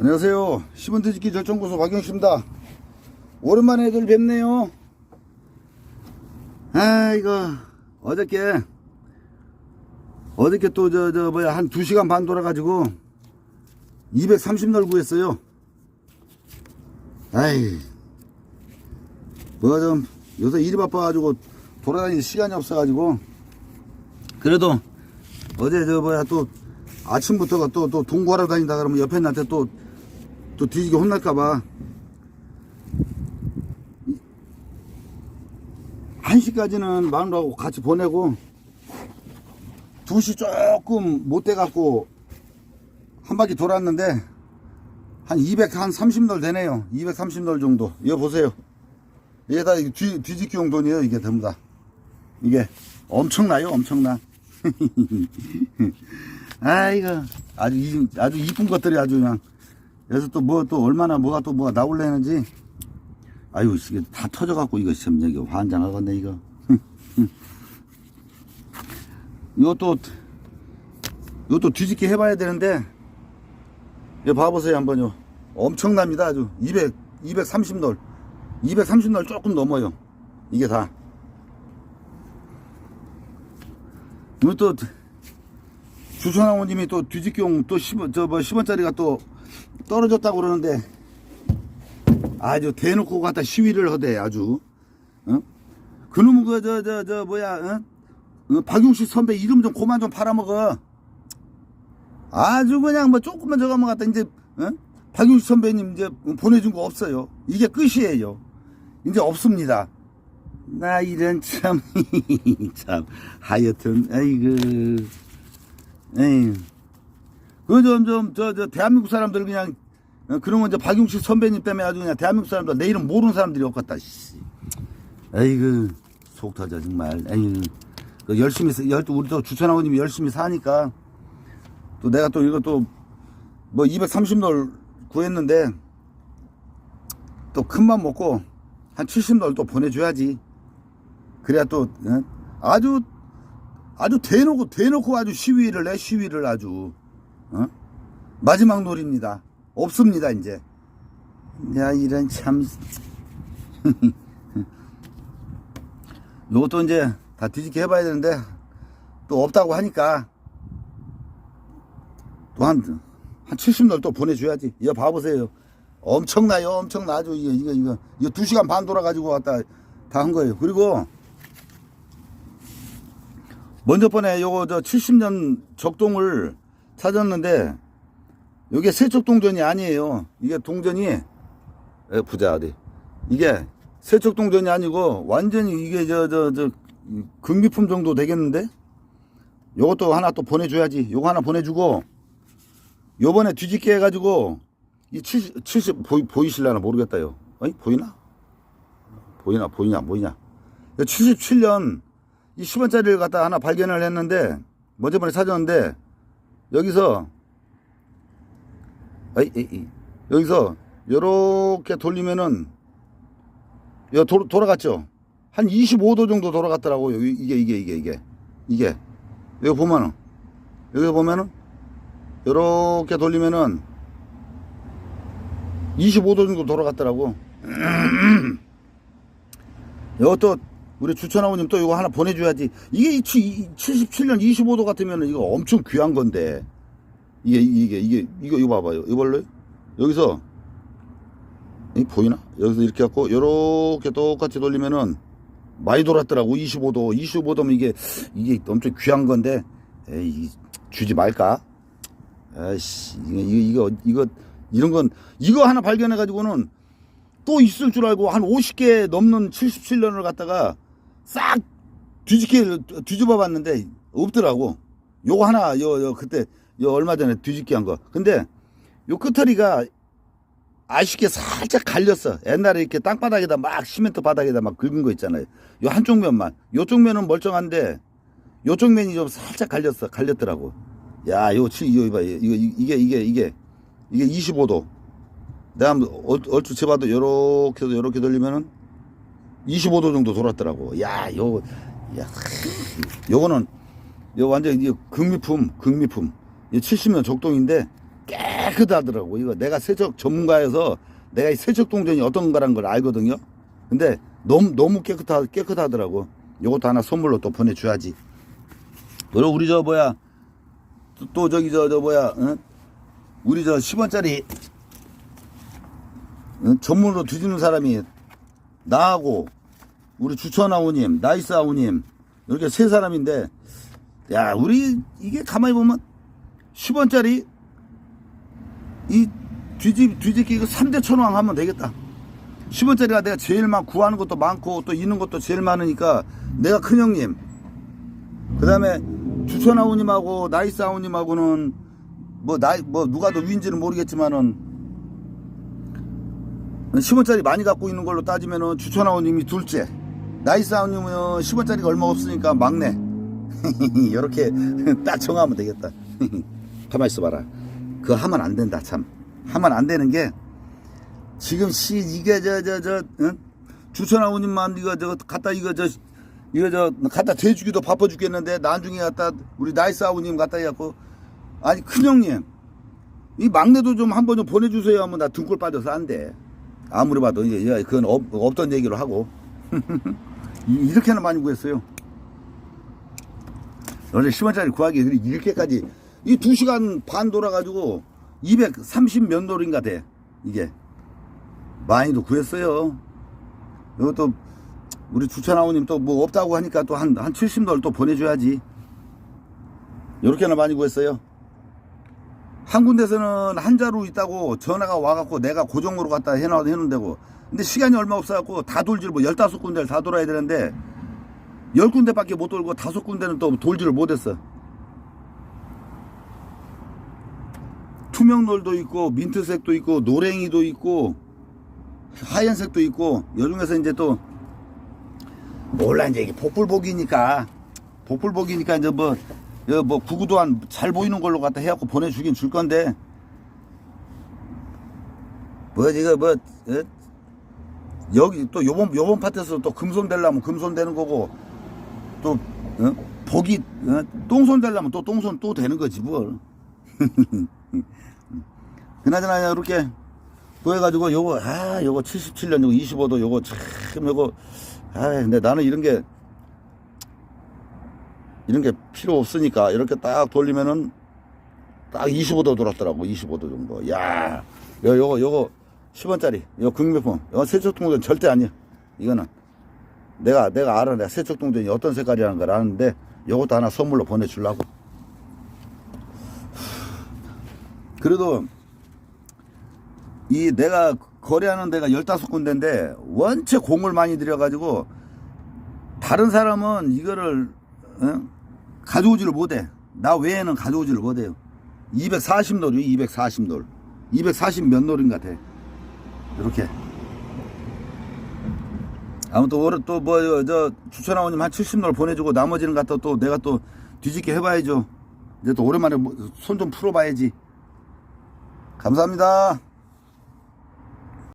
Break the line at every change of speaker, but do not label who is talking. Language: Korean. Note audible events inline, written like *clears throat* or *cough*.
안녕하세요. 시분 뒤집기 절정고소 박영식입니다. 오랜만에 애들 뵙네요. 아, 이거, 어저께, 어저께 또, 저, 저, 뭐야, 한 2시간 반 돌아가지고, 230널 구했어요. 아이, 뭐가 좀, 요새 일이 바빠가지고, 돌아다니는 시간이 없어가지고, 그래도, 어제 저, 뭐야, 또, 아침부터가 또, 또 동거하러 다닌다 그러면 옆에 나한테 또, 또 뒤지게 혼날까봐. 1시까지는 마누라하고 같이 보내고, 2시 조금 못 돼갖고, 한 바퀴 돌았는데, 한 200, 한 30널 되네요. 230널 정도. 이거 보세요. 이게 다 뒤, 뒤집기 용 돈이에요. 이게 전부 다. 이게 엄청나요. 엄청나. *laughs* 아, 이거 아주, 이- 아주 이쁜 것들이 아주 그냥. 그래서 또 뭐, 또 얼마나 뭐가 또 뭐가 나올래는지. 아유, 이게 다 터져갖고 이거 참 여기 환장하겠네, 이거. *laughs* 이것도, 이것도 뒤집기 해봐야 되는데, 이거 봐보세요, 한번요. 엄청납니다, 아주. 200, 230돌. 230돌 조금 넘어요. 이게 다. 이것도, 주천왕호님이 또 뒤집기용 또 10원, 저뭐 10원짜리가 또 떨어졌다고 그러는데, 아주 대놓고 갖다 시위를 하대, 아주. 어? 그놈, 그, 저, 저, 저, 뭐야, 어? 어, 박용식 선배 이름 좀 그만 좀 팔아먹어. 아주 그냥 뭐 조금만 저거만 갖다 이제 어? 박용식 선배님 이제 보내준 거 없어요. 이게 끝이에요. 이제 없습니다. 나 이런 참, *laughs* 참, 하여튼, 아이고, 에이. 그, 좀, 좀, 저, 저, 대한민국 사람들 그냥, 어, 그런 건 이제 박용식 선배님 때문에 아주 그냥 대한민국 사람들 내 이름 모르는 사람들이 없겠다, 씨. 에이그, 속 터져, 정말. 에이 그 열심히, 사- 열- 우리 또 주천아버님이 열심히 사니까, 또 내가 또 이거 또, 뭐 230돌 구했는데, 또 큰 맘 먹고, 한 70돌 또 보내줘야지. 그래야 또, 어? 아주, 아주 대놓고, 대놓고 아주 시위를 해, 시위를 아주. 어? 마지막 놀입니다. 없습니다, 이제. 야, 이런 참. *laughs* 요것도 이제 다 뒤집게 해봐야 되는데, 또 없다고 하니까, 또 한, 한 70널 또 보내줘야지. 이거 봐보세요. 엄청나요, 엄청나. 아주, 이거, 이거, 이거. 이거 2시간 반 돌아가지고 왔다 다 한 거예요. 그리고, 먼저 번에 요거 저 70년 적동을 찾았는데, 이게 세척 동전이 아니에요. 이게 동전이, 에, 보자, 어디. 이게 세척 동전이 아니고, 완전히 이게 저, 저, 저, 이 금비품 정도 되겠는데? 요것도 하나 또 보내줘야지. 요거 하나 보내주고, 요번에 뒤집게 해가지고, 이 70, 70 보이, 보이실라나 모르겠다요. 어이, 보이나? 보이나, 보이냐, 보이냐. 77년 이 10원짜리를 갖다 하나 발견을 했는데, 먼저 번에 찾았는데, 여기서. 여기서, 요렇게 돌리면은, 돌아갔죠? 한 25도 정도 돌아갔더라고요. 이- 이게, 이게, 이게, 이게. 이게. 여기 보면은, 여기 보면은, 요렇게 돌리면은, 25도 정도 돌아갔더라고. *clears throat* 이것도 우리 주천아버님 또 이거 하나 보내줘야지. 이게 이 치- 이 77년 25도 같으면 이거 엄청 귀한 건데. 이게, 이게, 이게, 이거, 이거 봐봐요. 볼래요? 여기서, 이 보이나? 여기서 이렇게 갖고, 요렇게 똑같이 돌리면은 많이 돌았더라고. 25도. 25도면 이게, 이게 엄청 귀한 건데, 에이, 주지 말까? 아이씨, 이거, 이거, 이거, 이런 건, 이거 하나 발견해가지고는 또 있을 줄 알고 한 50개 넘는 77년을 갖다가 싹 뒤집게 뒤집어 봤는데 없더라고. 요거 하나, 요, 요, 그때, 요 얼마 전에 뒤집기 한 거. 근데 요 끝터리가 아쉽게 살짝 갈렸어. 옛날에 이렇게 땅바닥에다 막 시멘트 바닥에다 막 긁은 거 있잖아요. 요 한쪽 면만. 요쪽 면은 멀쩡한데 요쪽 면이 좀 살짝 갈렸어. 갈렸더라고. 야, 요, 치, 이거 봐. 이거, 이게, 이게, 이게, 이게 25도. 내가 얼추 재봐도 요렇게, 요렇게 돌리면은 25도 정도 돌았더라고. 야, 요, 야, 요거는, 요 완전, 이 극미품, 극미품. 이 70년 적동인데 깨 깨끗하더라고. 이거 내가 세척 전문가여서 내가 이 세척 동전이 어떤 거라는 걸 알거든요. 근데 너무 너무 깨끗하 깨끗하더라고. 요것도 하나 선물로 또 보내줘야지. 그리고 우리 저 뭐야 또, 또 저기 저 저 뭐야 응? 우리 저 10원짜리 응? 전문으로 뒤지는 사람이 나하고 우리 주천 아우님, 나이스 아우님 이렇게 세 사람인데 야 우리 이게 가만히 보면 10원짜리 이 뒤집 뒤집기 이거 3대 천왕 하면 되겠다. 10원짜리가 내가 제일 많 구하는 것도 많고 또 있는 것도 제일 많으니까 내가 큰 형님 그 다음에 주천 아우님하고 나이스 아우님하고는 뭐 나이 뭐 누가 더 위인지는 모르겠지만은 10원짜리 많이 갖고 있는 걸로 따지면은 주천 아우님이 둘째 나이스 아우님은 10원짜리가 얼마 없으니까 막내. *laughs* 이렇게 *laughs* 딱 정하면 되겠다. *laughs* 가만 있어봐라. 그거 하면 안 된다 참. 하면 안 되는 게 지금 시 이게 저 저저 주천 아우님만 이거 저 갖다 이거 저 이거 저 갖다 대주기도 바빠 죽겠는데 나중에 갖다 우리 나이스 아우님 갖다 해갖고. 아니 큰 형님. 이 막내도 좀 한번 좀 보내주세요. 하면 나 등골 빠져서 안 돼. 아무리 봐도 이제 그건 없, 없던 얘기로 하고 이- 이렇게나 많이 구했어요. 원래 10원짜리 구하기 이렇게까지 이 2시간 반 돌아가지고 230몇 놀인가 돼 이게 많이도 구했어요. 이것도 우리 주천아우님 또 뭐 없다고 하니까 또 한 한 70돌 또 보내줘야지. 이렇게나 많이 구했어요. 한 군데서는 한 자루 있다고 전화가 와갖고 내가 고정으로 갖다 해놔 해놓는다고. 근데 시간이 얼마 없어갖고 다 돌지를 뭐 열다섯 군데를 다 돌아야 되는데 열 군데밖에 못 돌고 다섯 군데는 또 돌지를 못했어. 투명놀도 있고 민트색도 있고 노랭이도 있고 하얀색도 있고 여 중에서 이제 또 몰라 이제 이게 복불복이니까 복불복이니까 이제 뭐, 여, 뭐 구구도한 잘 보이는 걸로 갖다 해갖고 보내주긴 줄 건데 뭐 이거 뭐 어? 여기 또 요번 요번 파트에서 또 금손 되려면 금손 되는 거고 또 어? 복이 어? 똥손 되려면 또 똥손 또 되는 거지 뭘 *laughs* 그나저나 이렇게 구해가지고 요거 아 요거 77년 요거 25도 요거 참 요거 아 근데 나는 이런 게 이런 게 필요 없으니까 이렇게 딱 돌리면은 딱 25도 돌았더라고 25도 정도. 야 요, 요거 요거 10원짜리 요 극명품 이거 세척동전 절대 아니야 이거는. 내가 내가 알아 내가 세척동전이 어떤 색깔이라는 걸 아는데 요것도 하나 선물로 보내주려고. 그래도 이 내가 거래하는 데가 15군데인데 원체 공을 많이 들여가지고 다른 사람은 이거를 어? 가져오지를 못해. 나 외에는 가져오지를 못해요. 240놀이 240놀. 240몇 놀인 것 같아. 이렇게. 아무튼 올해 또뭐 저 주천아우님 한 70놀 보내주고 나머지는 갖다 또 내가 또 뒤집게 해봐야죠. 이제 또 오랜만에 뭐손좀 풀어봐야지. 감사합니다.